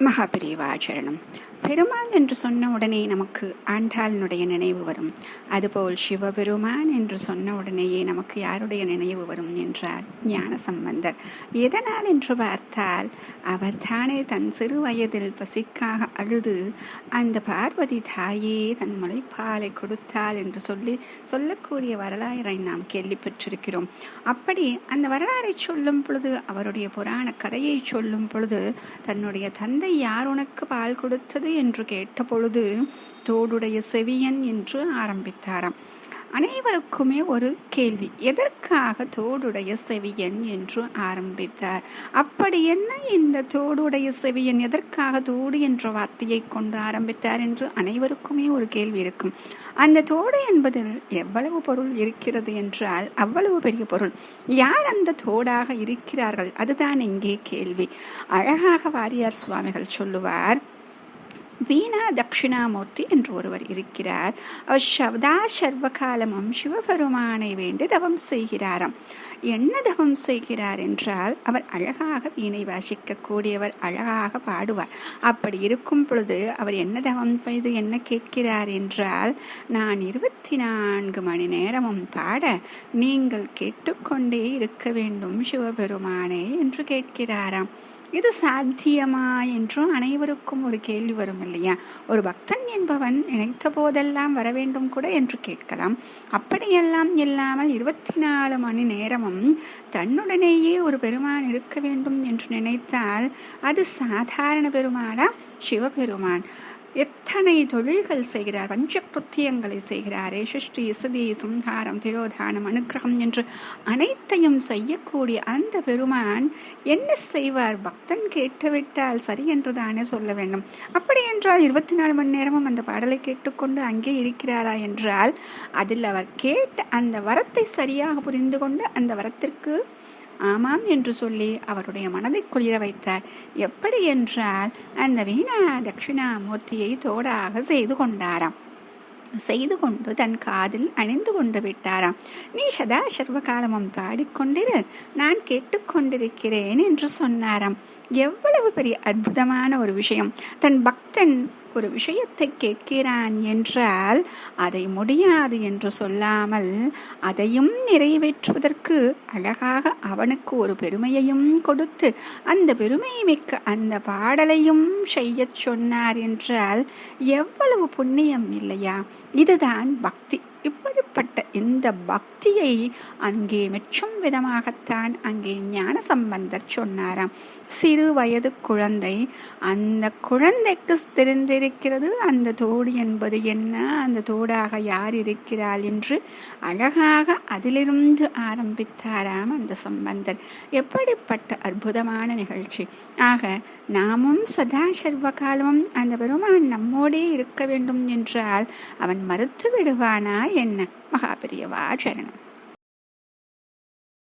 మహాప్రియవాచరణం பெருமான் என்று சொன்ன உடனே நமக்கு ஆண்டாளினுடைய நினைவு வரும். அதுபோல் சிவபெருமான் என்று சொன்ன உடனேயே நமக்கு யாருடைய நினைவு வரும் என்றார் ஞான சம்பந்தர் எதனால் என்று பார்த்தால் அவர் தானே தன் சிறு வயதில் பசிக்காக அழுது அந்த பார்வதி தாயே தன் முளைப்பாலை கொடுத்தாள் என்று சொல்லி சொல்லக்கூடிய வரலாறை நாம் கேள்விப்பட்டிருக்கிறோம். அப்படி அந்த வரலாறை சொல்லும் பொழுது அவருடைய புராண கதையை சொல்லும் பொழுது தன்னுடைய தந்தை யார் உனக்கு பால் கொடுத்தது என்று கேட்டபொழுது தோடுடைய செவியன் என்று ஆரம்பித்தாராம். அனைவருக்குமே ஒரு கேள்வி எதற்காக தோடுடைய செவியன் என்று ஆரம்பித்தார். அப்படி என்ன இந்த தோடுடைய செவியன் எதற்காக தோடு என்ற வார்த்தையை கொண்டு ஆரம்பித்தார் என்று அனைவருக்குமே ஒரு கேள்வி இருக்கும். அந்த தோடு என்பதில் எவ்வளவு பொருள் இருக்கிறது என்றால் அவ்வளவு பெரிய பொருள். யார் அந்த தோடாக இருக்கிறார்கள்? அதுதான் இங்கே கேள்வி. அழகாக வாரியார் சுவாமிகள் சொல்லுவார் வீணா தட்சிணாமூர்த்தி என்று ஒருவர் இருக்கிறார். அவர் சவதா சர்வகாலமும் சிவபெருமானை வேண்டி தவம் செய்கிறாராம். என்ன தவம் செய்கிறார் என்றால் அவர் அழகாக வீணை வாசிக்கக்கூடியவர் அழகாக பாடுவார். அப்படி இருக்கும் பொழுது அவர் என்ன தவம் செய்து என்ன கேட்கிறார் என்றால் நான் இருபத்தி நான்கு மணி நேரமும் பாட நீங்கள் கேட்டுக்கொண்டே இருக்க வேண்டும் சிவபெருமானே என்று கேட்கிறாராம். இது சாத்தியமா என்றும் அனைவருக்கும் ஒரு கேள்வி வரும் இல்லையா? ஒரு பக்தன் என்பவன் நினைத்த போதெல்லாம் வர வேண்டும் கூட என்று கேட்கலாம். அப்படியெல்லாம் இல்லாமல் இருபத்தி நாலு மணி நேரமும் தன்னுடனேயே ஒரு பெருமான் இருக்க வேண்டும் என்று நினைத்தால் அது சாதாரண பெருமானா சிவபெருமான். எத்தனை தொழில்கள் செய்கிறார்? பஞ்ச கிருத்தியங்களை செய்கிறாரே. சிருஷ்டி சதி சம்ஹாரம் திரோதானம் அனுகிரகம் என்று அனைத்தையும் செய்யக்கூடிய அந்த பெருமான் என்ன செய்வார்? பக்தன் கேட்டுவிட்டால் சரி என்று தானே சொல்ல வேண்டும். அப்படி என்றால் இருபத்தி நாலு மணி நேரமும் அந்த பாடலை கேட்டுக்கொண்டு அங்கே இருக்கிறாரா என்றால் அதில் அவர் கேட்ட அந்த வரத்தை சரியாக புரிந்து கொண்டு அந்த வரத்திற்கு ஆமாம் என்று சொல்லி அவருடைய மனதை குளிர வைத்தார். எப்படி என்றால் அந்த வீணா தட்சிணாமூர்த்தியை தோடாக செய்து கொண்டாராம். செய்து கொண்டு தன் காதில் அணிந்து கொண்டு விட்டாராம். நீ சதா சர்வகாலமும் பாடிக்கொண்டிரு நான் கேட்டுக்கொண்டிருக்கிறேன் என்று சொன்னாராம். எவ்வளவு பெரிய அற்புதமான ஒரு விஷயம். தன் பக்தன் ஒரு விஷயத்தை கேட்கிறான் என்றால் அதை முடியாது என்று சொல்லாமல் அதையும் நிறைவேற்றுவதற்கு அழகாக அவனுக்கு ஒரு பெருமையையும் கொடுத்து அந்த பெருமையை மிக்க அந்த பாடலையும் செய்யச் சொன்னார் என்றால் எவ்வளவு புண்ணியம் இல்லையா? இதுதான் பக்தி. இப்படிப்பட்ட இந்த பக்தியை அங்கே மெச்சும் விதமாகத்தான் அங்கே ஞான சம்பந்தர் சொன்னாராம். சிறு வயது குழந்தை அந்த குழந்தைக்கு தெரிந்திருக்கிறது அந்த தோடு என்பது என்ன? அந்த தோடாக யார் இருக்கிறாள் என்று அழகாக அதிலிருந்து ஆரம்பித்தாராம் அந்த சம்பந்தர். எப்படிப்பட்ட அற்புதமான நிகழ்ச்சி. ஆக நாமும் சதா சர்வகாலமும் அந்த பெருமான் நம்மோடே இருக்க வேண்டும் என்றால் அவன் மறுத்து விடுவானா என்ன? மகா சரணம்